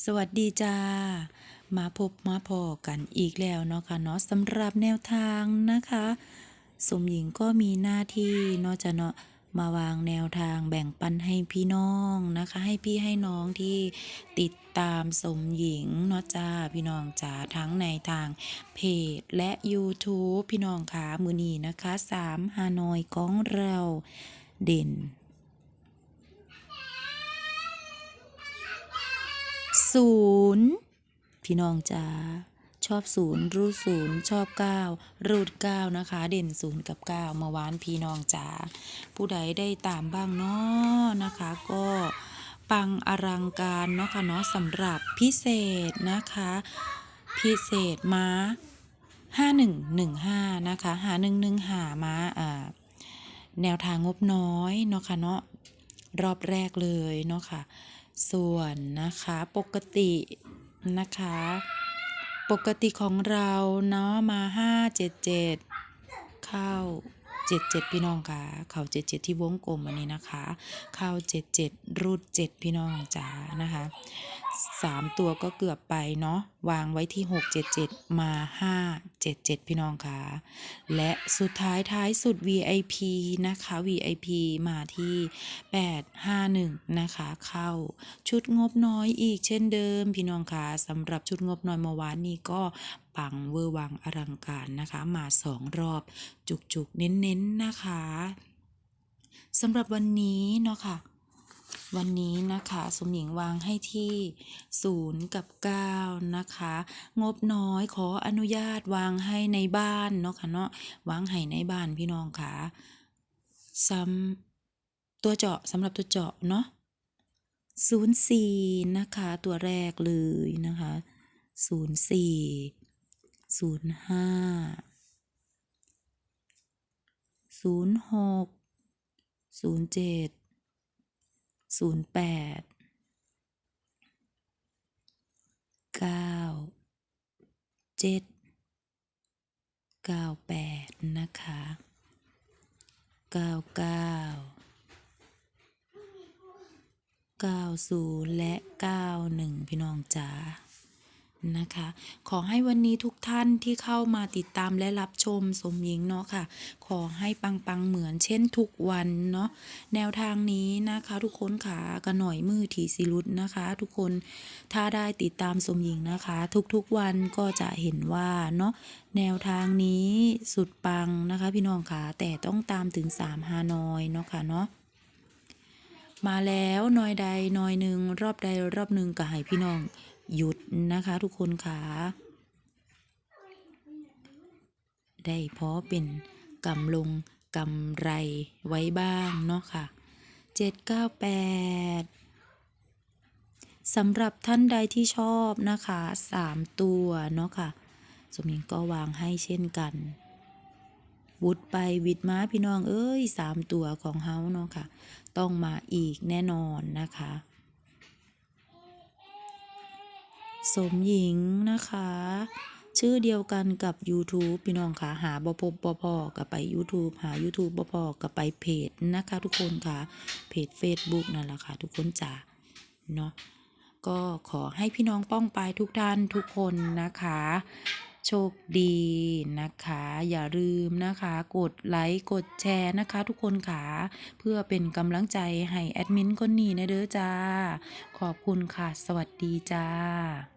สวัสดีจ้า มาพบมาพอกันอีกแล้วเนาะค่ะเนาะสำหรับแนวทางนะคะ สมหญิงก็มีหน้าที่เนาะจะเนาะมาวางแนวทางแบ่งปันให้พี่น้องนะคะ ให้พี่ให้น้องที่ติดตามสมหญิงเนาะจ้าพี่น้องจ๋าทั้งในทางเพจและ YouTube พี่น้องค่ะมือนีนะคะ3ฮานอยของเราเด่น ศูนย์พี่น้องจ๋าชอบศูนย์รูดศูนย์ชอบเก้ารูดเก้านะคะ เด่นศูนย์กับเก้ามื่อวานพี่น้องจ๋าผู้ใดได้ตามบ้างเนาะนะคะ ก็ปังอลังการเนาะค่ะเนาะสำหรับพิเศษนะคะ พิเศษม้าห้าหนึ่งหนึ่งห้านะคะหาหนึ่งหนึ่งหาม้าอ่าแนวทางงบน้อยเนาะค่ะเนาะรอบแรกเลยเนาะค่ะ ส่วนนะคะปกตินะคะ ปกติของเราเนาะมาห้าเจ็ดเจ็ดเข้าเจ็ดเจ็ดพี่น้องค่ะเข้าเจ็ดเจ็ดที่วงกลมอันนี้นะคะ เข้าเจ็ดเจ็ดรูดเจ็ดพี่น้องจ๋านะคะ สามตัวก็เกือบไปเนาะวางไว้ที่หกเจ็ดเจ็ดมาห้าเจ็ดเจ็ดพี่น้องค่ะ และสุดท้ายท้ายสุด VIP นะคะ VIP มาที่ 851 นะคะ เข้าชุดงบน้อยอีกเช่นเดิม พี่น้องค่ะสำหรับชุดงบน้อยเมื่อวานนี้ก็ปังเวอร์วังอลังการนะคะ มาสองรอบจุกๆ เน้นๆนะคะสำหรับวันนี้เนาะค่ะ วันนี้นะคะสมหญิงวางให้ที่0กับ9นะคะ งบน้อยขออนุญาตวางให้ในบ้านเนาะค่ะเนาะวางให้ในบ้านพี่น้องค่ะซ้ำตัวเจาะสำหรับตัวเจาะเนาะ04นะคะ ตัวแรกเลยนะคะ04 05 06 07ศูนย์ ศูนย์แปดเก้าเจ็ดเก้าแปดนะคะเก้าเก้าเก้าศูนย์และเก้าหนึ่งพี่น้องจ๋า นะคะ ขอให้วันนี้ทุกท่านที่เข้ามาติดตามและรับชมสมหญิงเนาะค่ะ ขอให้ปังๆเหมือนเช่นทุกวันเนาะแนวทางนี้นะคะทุกคนค่ะกันหน่อยมือถีสิรุดนะคะ ทุกคนถ้าได้ติดตามสมหญิงนะคะ ทุกๆวันก็จะเห็นว่าเนาะแนวทางนี้สุดปังนะคะ พี่น้องค่ะแต่ต้องตามถึง3ฮานอยเนาะค่ะเนาะมาแล้วนอยใดนอยหนึ่งรอบใดรอบหนึ่งก็ให้พี่น้อง หยุดนะคะทุกคนค่ะได้เพราะเป็นกำลงกำไรไว้บ้างเนาะค่ะ 798สำหรับท่านใดที่ชอบนะคะ 3 ตัวเนาะค่ะ สมิงก็วางให้เช่นกัน วุดไปวิดม้าพี่น้องเอ้ย 3 ตัวของเฮาเนาะค่ะ ต้องมาอีกแน่นอนนะคะ สมหญิงนะคะ ชื่อเดียวกันกับ YouTube พี่น้องค่ะหาบพบบพอกับไป YouTube หา YouTube บพอกับไปเพจนะคะ ทุกคนค่ะเพจ Facebook นั่นแหละค่ะทุกคนจ๋าเนาะก็ขอให้พี่น้องป้องปายทุกท่านทุกคนนะคะ โชคดีนะคะ อย่าลืมนะคะ กดไลค์กดแชร์นะคะ ทุกคนค่ะเพื่อเป็นกำลังใจให้แอดมินคนนี้นะเด้อจ้า ขอบคุณค่ะ สวัสดีจ้า